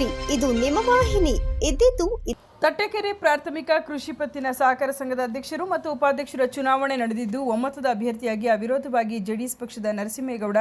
ನಿಮ್ಮ ವಾಹಿನಿ. ಇದ್ದಿದ್ದು ತಟ್ಟೆಕೆರೆ ಪ್ರಾಥಮಿಕ ಕೃಷಿ ಪತ್ತಿನ ಸಹಕಾರ ಸಂಘದ ಅಧ್ಯಕ್ಷರು ಮತ್ತು ಉಪಾಧ್ಯಕ್ಷರ ಚುನಾವಣೆ ನಡೆದಿದ್ದು, ಒಮ್ಮತದ ಅಭ್ಯರ್ಥಿಯಾಗಿ ಅವಿರೋಧವಾಗಿ ಜೆಡಿಎಸ್ ಪಕ್ಷದ ನರಸಿಂಹೇಗೌಡ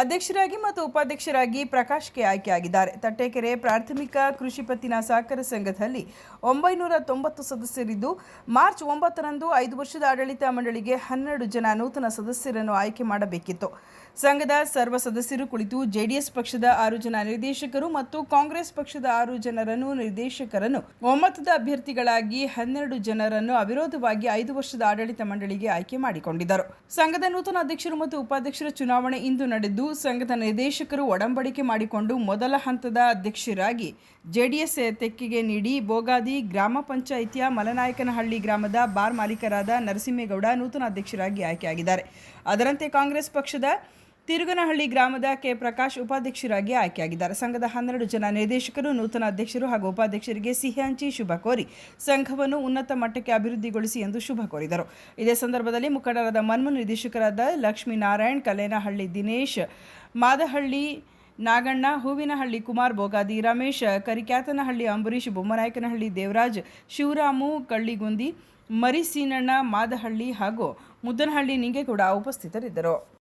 ಅಧ್ಯಕ್ಷರಾಗಿ ಮತ್ತು ಉಪಾಧ್ಯಕ್ಷರಾಗಿ ಪ್ರಕಾಶ್ಗೆ ಆಯ್ಕೆಯಾಗಿದ್ದಾರೆ. ತಟ್ಟೆಕೆರೆ ಪ್ರಾಥಮಿಕ ಕೃಷಿ ಪತ್ತಿನ ಸಹಕಾರ ಸಂಘದಲ್ಲಿ ಒಂಬೈನೂರ ತೊಂಬತ್ತು ಸದಸ್ಯರಿದ್ದು, ಮಾರ್ಚ್ ಒಂಬತ್ತರಂದು ಐದು ವರ್ಷದ ಆಡಳಿತ ಮಂಡಳಿಗೆ ಹನ್ನೆರಡು ಜನ ನೂತನ ಸದಸ್ಯರನ್ನು ಆಯ್ಕೆ ಮಾಡಬೇಕಿತ್ತು. ಸಂಘದ ಸರ್ವ ಸದಸ್ಯರು ಕುಳಿತು ಜೆಡಿಎಸ್ ಪಕ್ಷದ ಆರು ಜನ ನಿರ್ದೇಶಕರು ಮತ್ತು ಕಾಂಗ್ರೆಸ್ ಪಕ್ಷದ ಆರು ಜನರನ್ನು ನಿರ್ದೇಶಕರನ್ನು, ಒಮ್ಮತದ ಅಭ್ಯರ್ಥಿಗಳಾಗಿ ಹನ್ನೆರಡು ಜನರನ್ನು ಅವಿರೋಧವಾಗಿ ಐದು ವರ್ಷದ ಆಡಳಿತ ಮಂಡಳಿಗೆ ಆಯ್ಕೆ ಮಾಡಿಕೊಂಡಿದ್ದರು. ಸಂಘದ ನೂತನ ಅಧ್ಯಕ್ಷರು ಮತ್ತು ಉಪಾಧ್ಯಕ್ಷರ ಚುನಾವಣೆ ಇಂದು ನಡೆದು ಸಂಘದ ನಿರ್ದೇಶಕರು ಒಡಂಬಡಿಕೆ ಮಾಡಿಕೊಂಡು ಮೊದಲ ಹಂತದ ಅಧ್ಯಕ್ಷರಾಗಿ ಜೆಡಿಎಸ್ ತೆಕ್ಕಿಗೆ ನೀಡಿ ಬೋಗಾದಿ ಗ್ರಾಮ ಪಂಚಾಯಿತಿಯ ಮಲನಾಯಕನಹಳ್ಳಿ ಗ್ರಾಮದ ಬಾರ್ ಮಾಲೀಕರಾದ ನರಸಿಂಹೇಗೌಡ ನೂತನ ಅಧ್ಯಕ್ಷರಾಗಿ ಆಯ್ಕೆಯಾಗಿದ್ದಾರೆ. ಅದರಂತೆ ಕಾಂಗ್ರೆಸ್ ಪಕ್ಷದ ತಿರುಗನಹಳ್ಳಿ ಗ್ರಾಮದ ಕೆ ಪ್ರಕಾಶ್ ಉಪಾಧ್ಯಕ್ಷರಾಗಿ ಆಯ್ಕೆಯಾಗಿದ್ದಾರೆ. ಸಂಘದ ಹನ್ನೆರಡು ಜನ ನಿರ್ದೇಶಕರು, ನೂತನ ಅಧ್ಯಕ್ಷರು ಹಾಗೂ ಉಪಾಧ್ಯಕ್ಷರಿಗೆ ಸಿಹಿ ಶುಭ ಕೋರಿ ಸಂಘವನ್ನು ಉನ್ನತ ಮಟ್ಟಕ್ಕೆ ಅಭಿವೃದ್ಧಿಗೊಳಿಸಿ ಎಂದು ಶುಭ ಕೋರಿದರು. ಇದೇ ಸಂದರ್ಭದಲ್ಲಿ ಮುಖಂಡರಾದ ಮನ್ಮು, ನಿರ್ದೇಶಕರಾದ ಲಕ್ಷ್ಮೀನಾರಾಯಣ್ ಕಲೇನಹಳ್ಳಿ ದಿನೇಶ್, ಮಾದಹಳ್ಳಿ ನಾಗಣ್ಣ, ಹೂವಿನಹಳ್ಳಿ ಕುಮಾರ್ ಬೋಗಾದಿ, ರಮೇಶ್, ಕರಿಕ್ಯಾತನಹಳ್ಳಿ ಅಂಬರೀಶ್ ಬೊಮ್ಮನಾಯಕನಹಳ್ಳಿ ದೇವರಾಜ್, ಶಿವರಾಮು, ಕಳ್ಳಿಗುಂದಿ, ಮರಿಸೀನಣ್ಣ, ಮಾದಹಳ್ಳಿ ಹಾಗೂ ಮುದ್ದನಹಳ್ಳಿ ಕೂಡ ಉಪಸ್ಥಿತರಿದ್ದರು.